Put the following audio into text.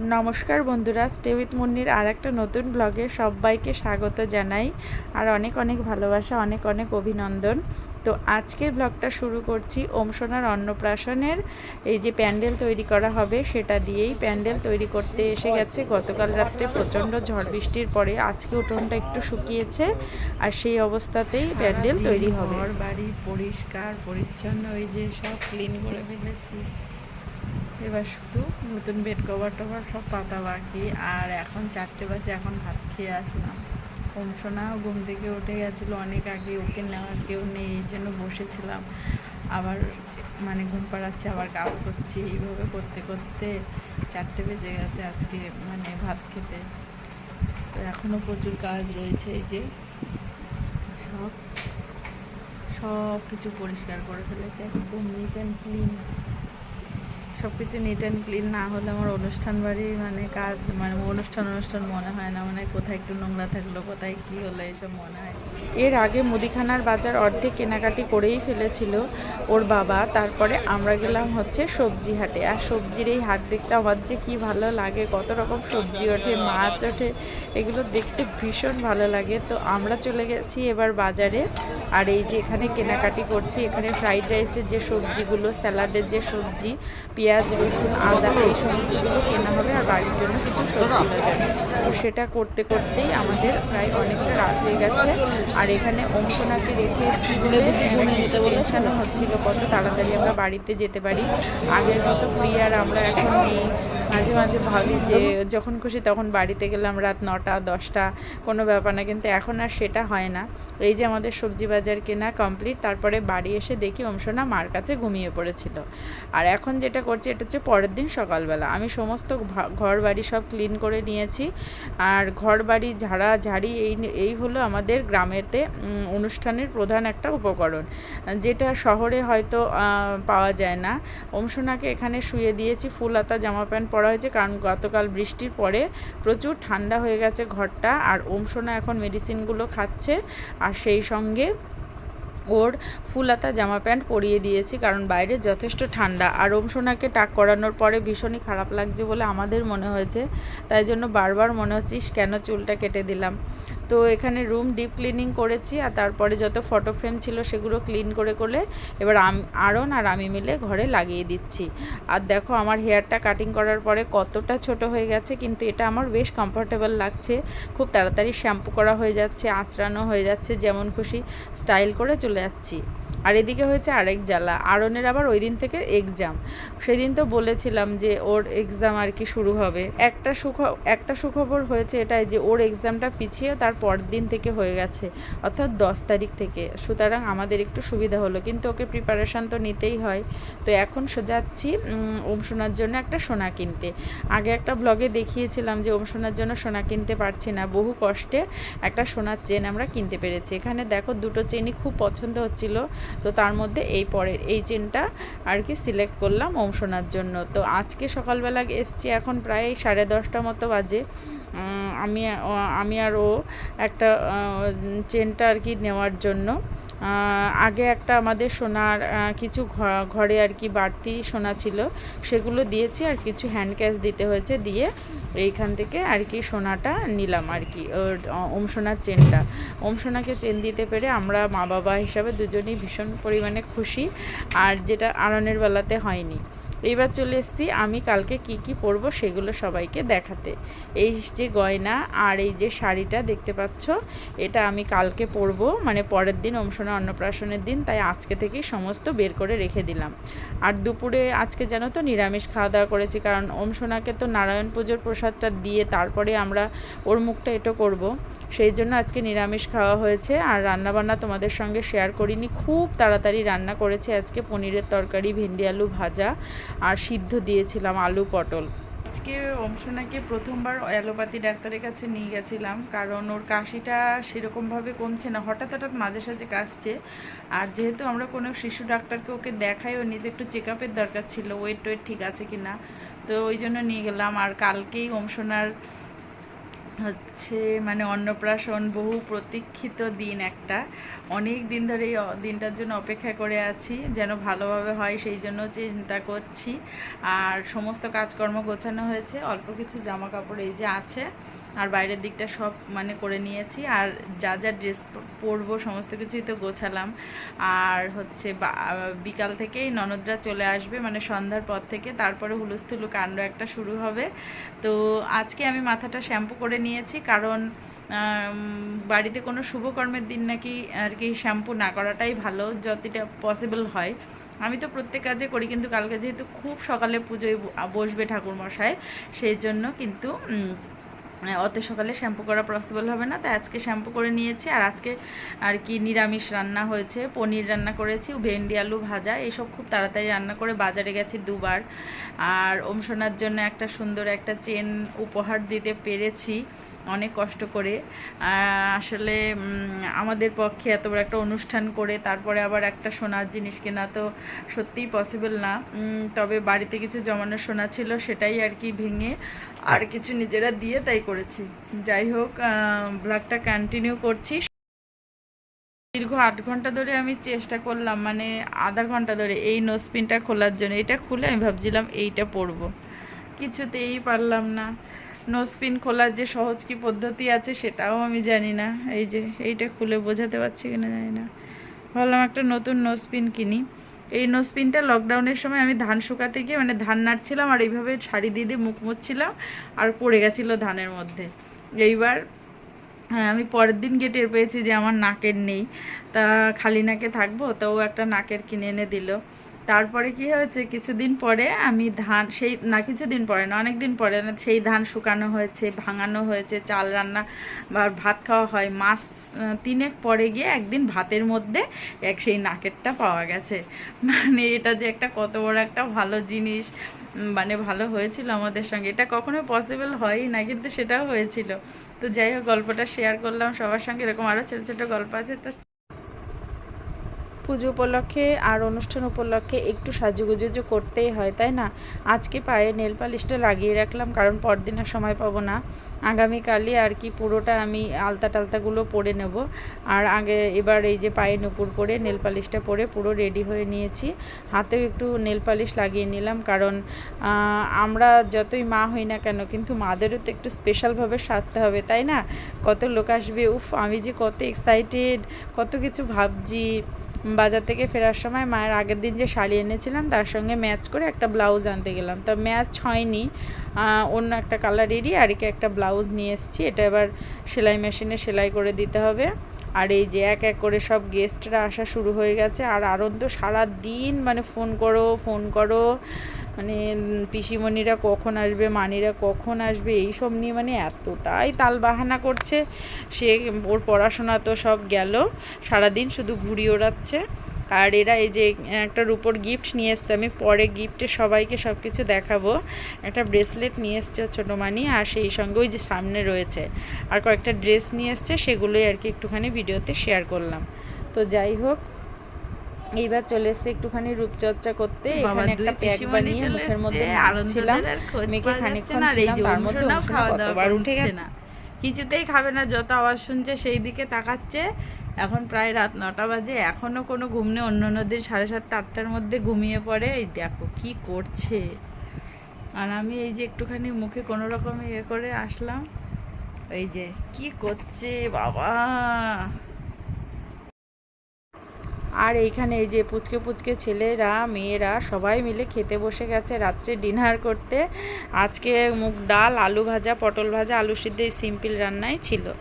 নমস্কার বন্ধুরা, stay with মুন্নির আর একটা নতুন ব্লগে সবাইকে স্বাগত জানাই আর অনেক অনেক ভালোবাসা, অনেক অনেক অভিনন্দন। তো আজকের ব্লগটা শুরু করছি ওমসোনার অন্নপ্রাশনের। এই যে প্যান্ডেল তৈরি করা হবে সেটা দিয়েই প্যান্ডেল তৈরি করতে এসে গেছে। গতকাল রাত্রে প্রচণ্ড ঝড় বৃষ্টির পরে আজকে উঠোনটা একটু শুকিয়েছে আর সেই অবস্থাতেই প্যান্ডেল তৈরি হবে। বাড়ি পরিষ্কার, পরিচ্ছন্ন ওই যে সব ক্লিন করে ফেলেছি। এবার শুধু নতুন বেড কভার টভার সব পাতা বাকি, আর এখন চারটে বাজে, এখন ভাত খেয়ে আসলাম। কমসোনাও ঘুম থেকে উঠে গেছিল, অনেক আগে ওকে নেওয়ার কেউ নেই, এই জন্য বসেছিলাম। আবার মানে ঘুম পাড়াচ্ছে, আবার কাজ করছি, এইভাবে করতে করতে চারটে বেজে গেছে আজকে মানে ভাত খেতে। তো এখনও প্রচুর কাজ রয়েছে, এই যে সব সব কিছু পরিষ্কার করে ফেলেছে, একদম নিট অ্যান্ড ক্লিন সব কিছু নিট অ্যান্ড ক্লিন না হলে আমার অনুষ্ঠান বাড়ি মানে কাজ মানে অনুষ্ঠান অনুষ্ঠান মনে হয় না। মানে কোথায় একটু নোংরা থাকল, কোথায় কি হলো, এসব মনে হয় এর আগে মুদিখানার বাজার অর্ধেক কেনাকাটি করেই ফেলেছিল ওর বাবা। তারপরে আমরা গেলাম হচ্ছে সবজি হাটে। আর সবজির এই হাট দেখতে আমার যে কী ভালো লাগে, কত রকম সবজি ওঠে, মাছ ওঠে, এগুলো দেখতে ভীষণ ভালো লাগে। তো আমরা চলে গেছি এবার বাজারে। আর এই যে এখানে কেনাকাটি করছি, এখানে ফ্রাইড রাইসের যে সবজিগুলো স্যালাডের যে সবজি, পেঁয়াজ রসুন আদা এই সমস্তগুলো কেনা হবে আর বাড়ির জন্য কিছু সবজি বাজার তো সেটা করতে করতেই আমাদের প্রায় অনেকটা রাত হয়ে গেছে। আর এখানে অঙ্কনাকে রেখে দিতে বলেছেন হচ্ছিল কত তাড়াতাড়ি আমরা বাড়িতে যেতে পারি। আগের মতো ফ্রি আর আমরা এখন নেই। মাঝে মাঝে ভাবি যে যখন খুশি তখন বাড়িতে গেলাম রাত নটা, দশটা, কোনো ব্যাপার না। কিন্তু এখন আর সেটা হয় না। এই যে আমাদের সবজি বাজার কেনা কমপ্লিট তারপরে বাড়ি এসে দেখি অংশনা মার কাছে ঘুমিয়ে পড়েছিল। আর এখন যেটা করছি, এটা হচ্ছে পরের দিন সকালবেলা। আমি সমস্ত ঘর বাড়ি সব ক্লিন করে নিয়েছি। আর ঘর বাড়ি ঝাড়া ঝাড়ি, এই এই হলো আমাদের গ্রামেতে অনুষ্ঠানের প্রধান একটা উপকরণ। যেটা শহরে হয়তো পাওয়া যায় না। অংশনাকে এখানে শুয়ে দিয়েছি, ফুল হাতা, জামা প্যান্ট পরা হয়েছে, কারণ গতকাল বৃষ্টির পরে প্রচুর ঠান্ডা হয়ে গেছে ঘরটা, আর ওমসোনা এখন মেডিসিনগুলো খাচ্ছে, আর সেই সঙ্গে ওর ফুল ফুলাতা জামা প্যান্ট পরিয়ে দিয়েছি কারণ বাইরে যথেষ্ট ঠান্ডা। আর ওমসোনাকে টাক করানোর পরে ভীষণই খারাপ লাগছে বলে আমাদের মনে হয়েছে। তাই জন্য বারবার মনে হচ্ছে কেন চুলটা কেটে দিলাম? তো এখানে রুম ডিপ ক্লিনিং করেছি আর তারপরে যত ফটো ফ্রেম ছিল সেগুলো ক্লিন করে করে এবার আরন আর আমি মিলে ঘরে লাগিয়ে দিচ্ছি। আর দেখো আমার হেয়ারটা কাটিং করার পরে কতটা ছোট হয়ে গেছে, কিন্তু এটা আমার বেশ কমফোর্টেবল লাগছে। খুব তাড়াতাড়ি শ্যাম্পু করা হয়ে যাচ্ছে, আঁচড়ানো হয়ে যাচ্ছে, যেমন খুশি স্টাইল করে চলে যাচ্ছি। আর এদিকে হয়েছে আরেক জ্বালা। আরনের আবার ওই দিন থেকে এক্সাম সেদিন তো বলেছিলাম যে ওর এক্সাম আর কি শুরু হবে। একটা সুখ, একটা সুখবর হয়েছে এটাই যে ওর এক্সামটা পিছিয়ে তার পরের দিন থেকে হয়ে গেছে, অর্থাৎ দশ তারিখ থেকে। সুতরাং আমাদের একটু সুবিধা হলো। কিন্তু ওকে প্রিপারেশান তো নিতেই হয়। তো এখন যাচ্ছি ওম সোনার জন্য একটা সোনা কিনতে। আগে একটা ব্লগে দেখিয়েছিলাম যে ওম সোনার জন্য সোনা কিনতে পারছি না। বহু কষ্টে একটা সোনার চেন আমরা কিনতে পেরেছি। এখানে দেখো দুটো চেনই খুব পছন্দ হচ্ছিল। তো তার মধ্যে এই পরের, এই চেনটা আর কি সিলেক্ট করলাম অংশনার জন্য। তো আজকে সকালবেলা এসছি এখন প্রায় সাড়ে দশটা মতো বাজে। আমি আমি আর ও একটা চেনটা আর কি নেওয়ার জন্য। আগে একটা আমাদের সোনার কিছু ঘরে আর কি বাড়তি সোনা ছিল, সেগুলো দিয়েছি আর কিছু হ্যান্ড ক্যাশ দিতে হয়েছে, দিয়ে এইখান থেকে আর কি সোনাটা নিলাম আর কি ওম সোনার চেনটা। ওম সোনাকে চেন দিতে পেরে আমরা মা বাবা হিসাবে দুজনেই ভীষণ পরিমাণে খুশি, আর যেটা আননের বেলাতে হয়নি। এইবার চলে এসেছি। আমি কালকে কি কি পরবো সেগুলো সবাইকে দেখাতে। এই যে গয়না আর এই যে শাড়িটা দেখতে পাচ্ছ, এটা আমি কালকে পরবো। মানে পরের দিন অংশনা অন্নপ্রাশনের দিন, তাই আজকে থেকেই সমস্ত বের করে রেখে দিলাম। আর দুপুরে আজকে জানো তো নিরামিষ খাওয়া দাওয়া করেছি, কারণ অংশনাকে তো নারায়ণ পুজোর প্রসাদটা দিয়ে তারপরে আমরা ওর মুখটা এটো করব। সেই জন্য আজকে নিরামিষ খাওয়া হয়েছে। আর রান্নাবান্না তোমাদের সঙ্গে শেয়ার করিনি। খুব তাড়াতাড়ি রান্না করেছি আজকে, পনিরের তরকারি, ভেন্ডি আলু ভাজা। আর সিদ্ধ দিয়েছিলাম আলু পটল। আজকে অংশনাকে প্রথমবার অ্যালোপ্যাথি ডাক্তারের কাছে নিয়ে গেছিলাম, কারণ ওর কাশিটা সেরকমভাবে কমছে না। হঠাৎ হঠাৎ মাঝে সাঝে কাশছে, আর যেহেতু আমরা কোনো শিশু ডাক্তারকে ওকে দেখাই ও নিজে একটু চেক দরকার ছিল ওয়েট টোয়েট ঠিক আছে কি না তো ওই জন্য নিয়ে গেলাম। আর কালকেই অংশনার হচ্ছে মানে অন্নপ্রাশন, বহু প্রতীক্ষিত দিন একটা। অনেক দিন ধরে এই দিনটার জন্য অপেক্ষা করে আছি, যেন ভালোভাবে হয় সেই জন্য চিন্তা করছি। আর সমস্ত কাজকর্ম গোছানো হয়েছে, অল্প কিছু জামা কাপড় এই যে আছে। আর বাইরের দিকটা সব মানে করে নিয়েছি। আর যা যা ড্রেস পরবো সমস্ত কিছুই তো গোছালাম। আর হচ্ছে বিকাল থেকেই ননদরা চলে আসবে মানে সন্ধ্যার পর থেকে। তারপরে হুলুস্থুলু কাণ্ড একটা শুরু হবে। তো আজকে আমি মাথাটা শ্যাম্পু করে নিয়েছি, কারণ বাড়িতে কোনো শুভকর্মের দিন নাকি আর কি শ্যাম্পু না করাটাই ভালো, যতটা পসিবল হয়। আমি তো প্রত্যেক কাজে করি, কিন্তু কালকে যেহেতু খুব সকালে পুজোয় বসবে ঠাকুর মশাই সেই জন্য কিন্তু অত সকালে শ্যাম্পু করা পসিবল হবে না, তাই আজকে শ্যাম্পু করে নিয়েছি। আর আজকে আর কি নিরামিষ রান্না হয়েছে, পনির রান্না করেছি, ভেন্ডি, আলু ভাজা, এসব খুব তাড়াতাড়ি রান্না করে বাজারে গেছি দুবার। আর ওম সোনার জন্য একটা সুন্দর একটা চেন উপহার দিতে পেরেছি। অনেক কষ্ট করে। আসলে আমাদের পক্ষে এত বড় একটা অনুষ্ঠান করে তারপরে আবার একটা সোনার জিনিস কেনা তো সত্যিই পসিবল না। তবে বাড়িতে কিছু জমানো সোনা ছিল সেটাই আর কি ভেঙে আর কিছু নিজেরা দিয়ে তাই করেছি। যাই হোক ব্লগটা কন্টিনিউ করছি। দীর্ঘ আট ঘণ্টা ধরে আমি চেষ্টা করলাম মানে আধা ঘণ্টা ধরে এই নোসপিনটা খোলার জন্য। এটা খুলে আমি ভাবছিলাম এইটা পরবো। কিছুতেই পারলাম না। নোসপিন খোলার যে সহজ কি পদ্ধতি আছে সেটাও আমি জানি না। এই যে, এইটা খুলে বোঝাতে পারছি কিনা জানি না। ভাবলাম একটা নতুন নোসপিন কিনি। এই নোসপিনটা লকডাউনের সময় আমি ধান শুকাতে গিয়ে মানে ধান নাড়ছিলাম আর এইভাবে শাড়ি দিয়ে দিয়ে মুখ মুছছিলাম আর পড়ে গেছিল ধানের মধ্যে। এইবার হ্যাঁ আমি পরের দিন গিয়ে টের পেয়েছি যে আমার নাকের নেই। তা খালি নাকে থাকব, তো ও একটা নাকের কিনে এনে দিল। তারপরে কি হয়েছে? কিছুদিন পরে আমি ধান, সেই, না কিছুদিন পরে না অনেক দিন পরে না, সেই ধান শুকানো হয়েছে, ভাঙানো হয়েছে, চাল রান্না বা ভাত খাওয়া হয়। মাস তিনেক পরে গিয়ে একদিন ভাতের মধ্যে এক সেই নাকেরটা পাওয়া গেছে। মানে এটা যে একটা কত বড় একটা ভালো জিনিস মানে ভালো হয়েছিল আমাদের সঙ্গে। এটা কখনো পসিবল হয়ই না, কিন্তু সেটাও হয়েছিল। তো যাই হোক, গল্পটা শেয়ার করলাম। সবার সঙ্গে এরকম আরও ছোটো ছোটো গল্প আছে, তো পুজো উপলক্ষে আর অনুষ্ঠান উপলক্ষে একটু সাজুগুজু যে করতেই হয়, তাই না? আজকে পায়ে নেল পালিশটা লাগিয়ে রাখলাম, কারণ পরদিন আর সময় পাবো না। আগামীকালই আর কি পুরোটা আমি আলতা টালতাগুলো পরে নেব। আর আগে এবার এই যে পায়ে নুপুর পরে নেল পালিশটা পরে পুরো রেডি হয়ে নিয়েছি। হাতেও একটু নেল পালিশ লাগিয়ে নিলাম, কারণ আমরা যতই মা হই না কেন, কিন্তু মাদেরও তো একটু স্পেশালভাবে সাজতে হবে, তাই না? কত লোক আসবে, উফ, আমি যে কত এক্সাইটেড কত কিছু ভাবছি। বাজার থেকে ফেরার সময় মায়ের আগের দিন যে শাড়ি এনেছিলাম, তার সঙ্গে ম্যাচ করে একটা ব্লাউজ আনতে গেলাম। তো ম্যাচ হয়নি। অন্য একটা কালারেরই আর কি একটা ব্লাউজ নিয়ে এসেছি। এটা এবার সেলাই মেশিনে সেলাই করে দিতে হবে। আর এই যে এক এক করে সব গেস্টরা আসা শুরু হয়ে গেছে। আর আরন্ত সারা দিন মানে ফোন করো ফোন করো। মানে পিসিমণিরা কখন আসবে, মানিরা কখন আসবে এই সব নিয়ে মানে এতটাই তালবাহানা করছে। সে ওর পড়াশোনা তো সব গেল। সারাদিন শুধু ঘুরিয়ে ওড়াচ্ছে। আর এরা এই যে একটা রুপোর গিফট নিয়ে এসছে আমি পরে গিফটে সবাইকে সব কিছু দেখাবো। একটা ব্রেসলেট নিয়ে এসছে ছোটো মানি আর সেই সঙ্গে ওই যে সামনে রয়েছে। আর কয়েকটা ড্রেস নিয়ে এসছে সেগুলোই আর কি একটুখানি ভিডিওতে শেয়ার করলাম। তো যাই হোক এইবার চলে এসছে একটুখানি রূপচর্চা করতে। এখানে একটা প্যাক বানিয়ে মুখের মধ্যে এসছে, মাখছিলাম। আনন্দদের আর খোঁজ মেখে পাওয়া যাচ্ছে খানিকক্ষণ না, আর এই ছিলাম তার মধ্যে খাওয়া দাওয়া উঠে গেছে না কিছুতেই খাবে না যত আওয়াজ শুনছে সেই দিকে তাকাচ্ছে। এখন প্রায় রাত নটা বাজে, এখনও কোনো ঘুম নেই অন্য অন্য দিন সাড়ে সাতটা, আটটার মধ্যে ঘুমিয়ে পড়ে। এই দেখো কি করছে। আর আমি এই যে একটুখানি মুখে কোনো রকমে ইয়ে করে আসলাম। এই যে কি করছে বাবা। আর এইখানে এই যে পুচকে পুচকে ছেলেরা, মেয়েরা সবাই মিলে খেতে বসে গেছে রাত্রে ডিনার করতে। আজকে মুগ ডাল, আলু ভাজা, পটল ভাজা, আলু সিদ্ধ, এই সিম্পল রান্নাই ছিল।